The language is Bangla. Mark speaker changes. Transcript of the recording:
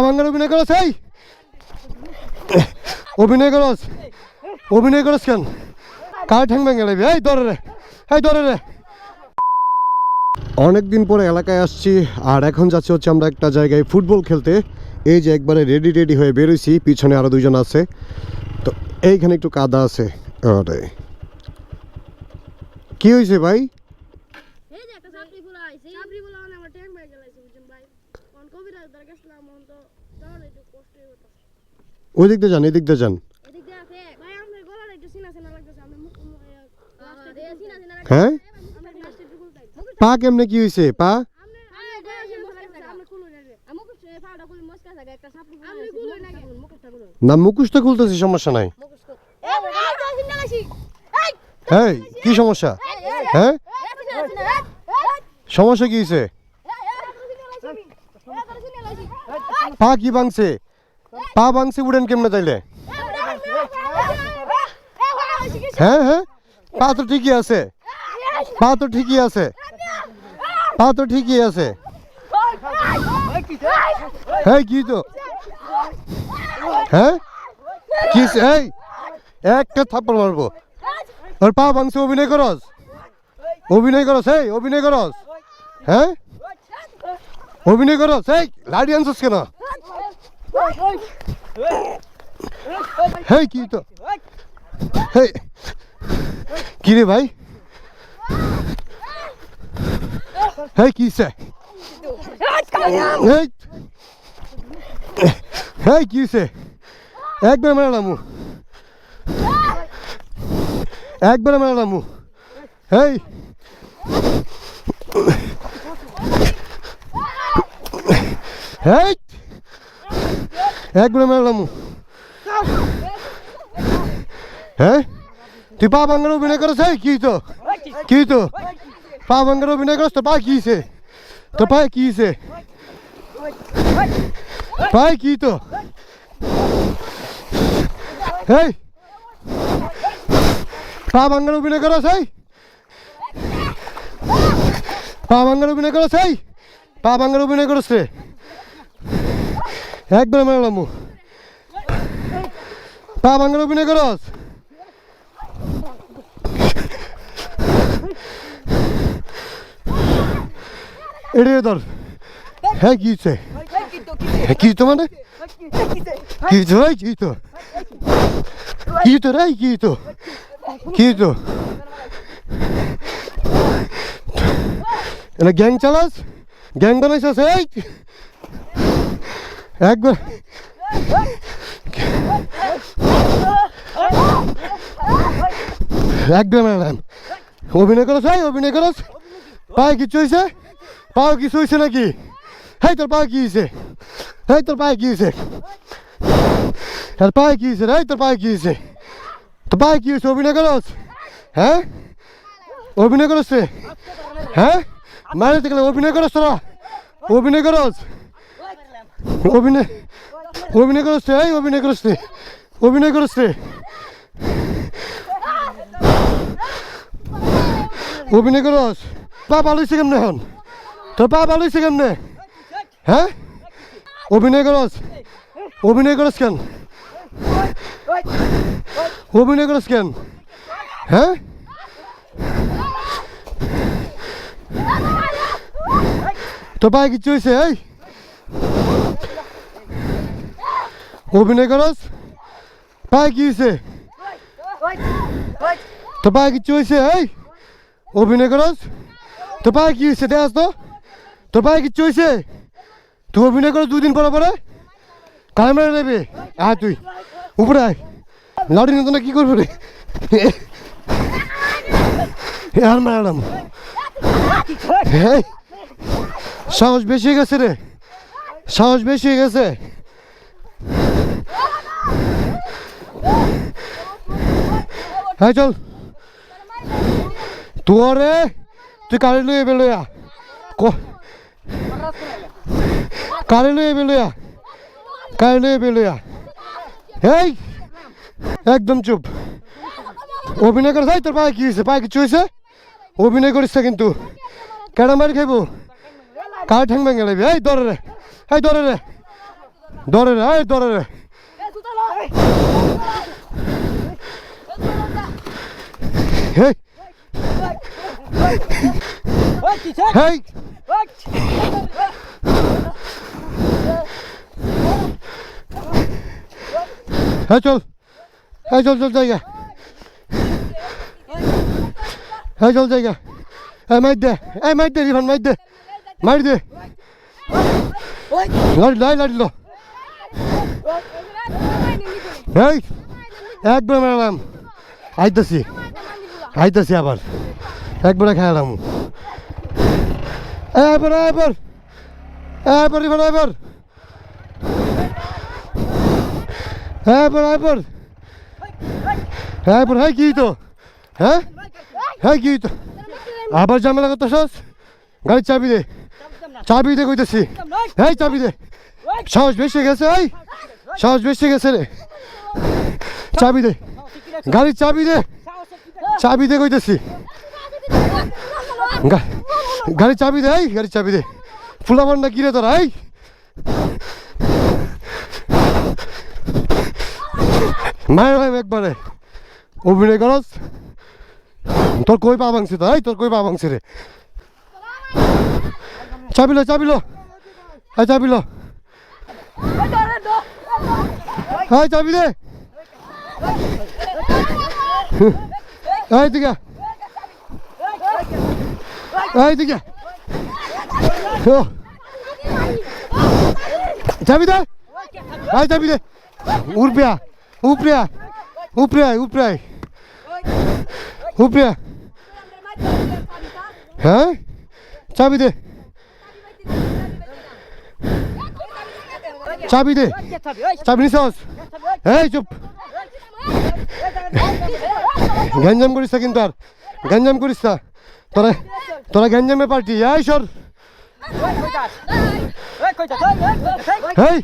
Speaker 1: ভাঙ্গার অভিনয় করস, এই। অভিনয় করস। অভিনয় করস কেন? কার ঠ্যাং ভেঙে লাগবে? এই, ধরে রে। এই, ধরে রে। অনেকদিন পরে এলাকায় আসছি, আর এখন যাচ্ছি হচ্ছে আমরা একটা জায়গায় ফুটবল খেলতে। এই যে একবারে রেডি রেডি হয়ে বেরোইছি, পিছনে আরও দুজন আছে। তো এইখানে একটু কাদা আছে। আরে। কি হয়েছে ভাই? ওই দিক দিয়ে যান দিয়ে যান
Speaker 2: এদিক দিয়ে সিনা
Speaker 1: হ্যাঁ? পা কেমনে কি হয়েছে পা?
Speaker 2: না
Speaker 1: মুখোশটা খুলতেছি সমস্যা নাই।
Speaker 2: এই
Speaker 1: কি সমস্যা? হ্যাঁ? সমস্যা কি হয়েছে পা কি ভাঙছে? পা ভাঙছে উড়েন কেমনে তাইলে? হ্যাঁ হ্যাঁ। পা তো ঠিকই আছে। পা তো ঠিকই আছে। পা তো ঠিকই আছে। হ্যাঁ কি তো? হ্যাঁ? কি? এই, একটা থাপ্পড় মারবো। ওর পা ভাঙছে অভিনয় করস? অভিনয় করস? এই, অভিনয় করস? হ্যাঁ? অভিনয় করস এই লাড়ি আনছস কেন? হেই, কি তো? হেই, কি রে ভাই? হেই, কি সে? হেই হেই, কি সে? একবার মেলামু একবার মেলামু হেই হেই! একবার মেলামু হ্যাঁ তুই পা ভাঙ্গার অভিনয় করছ এই কি তো কি তো পা ভাঙ্গার অভিনয় করছ তো পা কি হইছে? তো পায়ে কি হইছে? পায়ে কি তো এই পা ভাঙ্গার অভিনয় করছ এই পা ভাঙ্গার অভিনয় করছ এই পা ভাঙ্গার অভিনয় করছ রে একবার মেলাম পা ভাঙ্গার অভিনয় করস এড়িয়ে ধর। হ্যাঁ হ্যাঁ, কি তো মানে? কি তো ভাই কি তো কি তো রে কি তো কি তো এটা গ্যাং চালাস? গ্যাং বানাইছস একবার। একদম অভিনয় করস, এই অভিনয় করস। পায়ে কিছু হয়েছে পাও কিছু হয়েছে নাকি? হেই তোর পায়ে কি হয়েছে হেই তোর পায়ে কি হয়েছে আর পায়ে কি হয়েছে রে? তোর পায়ে কি হয়েছে তোর পায়ে কি হয়েছে অভিনয় করস। হ্যাঁ? অভিনয় করস রে? হ্যাঁ? মারে দেখলে অভিনয় করস তোরা? অভিনয় করস? অভিনয় অভিনয় করস এই অভিনয় করস রে অভিনয় করস রে অভিনয় করস পা ভালো হয়েছে কেমনে এখন? তোর পা ভালো হয়েছে কেমনে? হ্যাঁ? অভিনয় করস অভিনয় করস কেন? অভিনয় করস কেন? হ্যাঁ? তোর পায়ে কিছু হয়েছে এই? অভিনয় করস পায়ে কি হয়েছে তোর পায়ে কিছু হয়েছে এই অভিনয় করস তোর পায়ে কি হয়েছে দেখ তো তোর পায়ে কিচ্ছু হয়েছে তুই অভিনয় করস দুদিন পরে পরে কালে মেরে নেবে আয় তুই উপরে আয় লাউডি নিত না কি করব রে আর ম্যাডাম সাহস বেশি হয়ে গেছে রে সাহস বেশি হয়ে গেছে হ্যাঁ চল। তোরে তুই কারে লইয়ে বেলোয়া কারে লইয়ে বেলোয়া কারে লইয়ে বেলোয়া এই, একদম চুপ। অভিনয় করে যাই, তোর পায়ে কি হয়েছে পায়ে কিছু হয়েছে অভিনয় করিস কিন্তু। কেডা মারি খাইব? কার ঠ্যাং ভেঙে লাগবে এই দরে রে। এই দরে রে। ধরে রে, এই, ধরে রে। হেই হেই হ্যাঁ চল হ্যাঁ চল চল জায়গা হ্যাঁ চল জায়গা এই মাইর দে এই মাইর দে রিফান মাইর দে মাইর দে লাড়ি লাই লাড়ি লো এই আইতাছি আবার। একবারে খাইলাম এবার এবার। এবার রিফান এবার। এবার এবার। এবার হ্যাঁ কি তো হ্যাঁ হ্যাঁ কি তো আবার ঝামেলা করতেছস? গাড়ির চাবি দে। চাবি দে কইতেছি। হ্যাঁ চাবি দে। সাহস বেশি গেছে, এই। সাহস বেশি গেছে রে। চাবি দে। গাড়ির চাবি দে। চাবি দে কইতেছি। গা- গাড়ির চাবি দে গাড়ির চাবি দে। ফুলা বান্ডা কিরে তোরা, এই? মায়ের ভাই, একবারে। অভিনয় করস। তোর কই পা ভাঙছে তো এই তোর কই পা ভাঙছে রে? চাবিল চাবিল এই চাবিল এই চাবি দে। এই দিকে। এই দিকে। চাবি দে। এই চাবি দে। আ, উপরে উপরে উপরে উপরে। হ্যাঁ? চাবি দে। চাবি দে। চাবি নিছস এই চুপ। গ্যাঞ্জাম করিস না কিন্তু আর গ্যাঞ্জাম করিস না তোরা তোরা গ্যাঞ্জামে পার্টি এই সর হেই